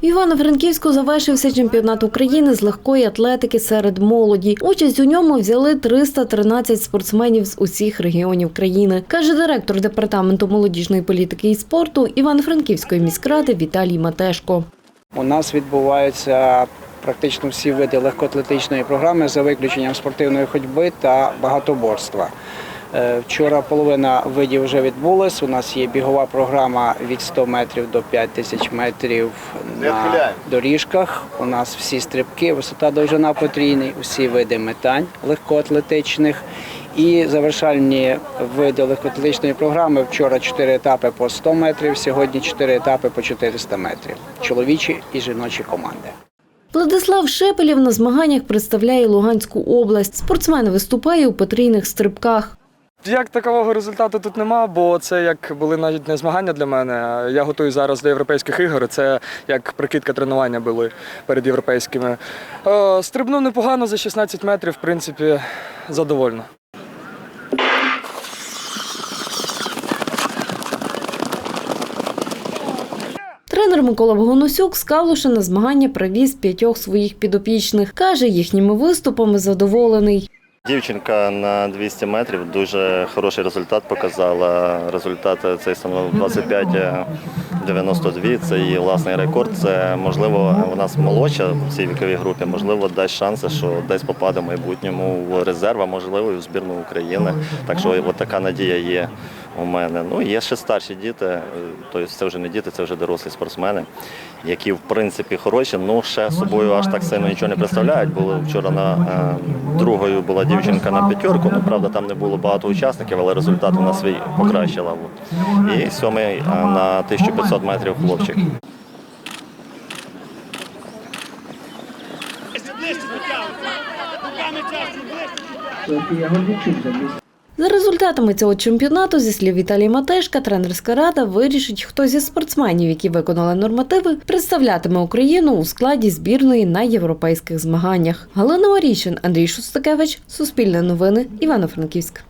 Івано-Франківську завершився чемпіонат України з легкої атлетики серед молоді. Участь у ньому взяли 313 спортсменів з усіх регіонів країни, каже директор департаменту молодіжної політики і спорту Івано-Франківської міськради Віталій Матешко. У нас відбуваються практично всі види легкоатлетичної програми за виключенням спортивної ходьби та багатоборства. Е, Вчора половина видів вже відбулась. У нас є бігова програма від 100 метрів до 5 тисяч метрів на доріжках. У нас всі стрибки, висота довжина потрійний, усі види метань легкоатлетичних. І завершальні види легкоатлетичної програми вчора 4 етапи по 100 метрів, сьогодні 4 етапи по 400 метрів. Чоловічі і жіночі команди. Владислав Шепелєв на змаганнях представляє Луганську область. Спортсмен виступає у потрійних стрибках. Як такового результату тут нема, бо це як були навіть не змагання для мене. Я готую зараз до європейських ігор. Це як прикидка тренування були перед європейськими. Е, Стрибнув непогано за 16 метрів, в принципі, задовольно. Тренер Микола Богоносюк з Калуша на змагання привіз п'ятьох своїх підопічних. Каже, їхніми виступами задоволений. Дівчинка на 200 метрів дуже хороший результат показала. Результат цей становив 25-92. Це її власний рекорд. Це можливо вона молодша в цій віковій групі. Можливо, дасть шанси, що десь попаде в майбутньому в резерв, а можливо і в збірну України. Так що от така надія є у мене. Ну є ще старші діти, е, тобто це вже не діти, це вже дорослі спортсмени, які в принципі хороші. Ну ще собою аж так сильно нічого не представляють. Були вчора на е, другою була дівчинка на п'ятерку. Ну правда, там не було багато учасників, але результат вона свій покращила. І сьомий е, на 1500 метрів хлопчик. За результатами цього чемпіонату, зі слів Віталія Матешка, тренерська рада вирішить, хто зі спортсменів, які виконали нормативи, представлятиме Україну у складі збірної на європейських змаганнях. Галина Оріщин, Андрій Шустакевич, Суспільне новини, Івано-Франківськ.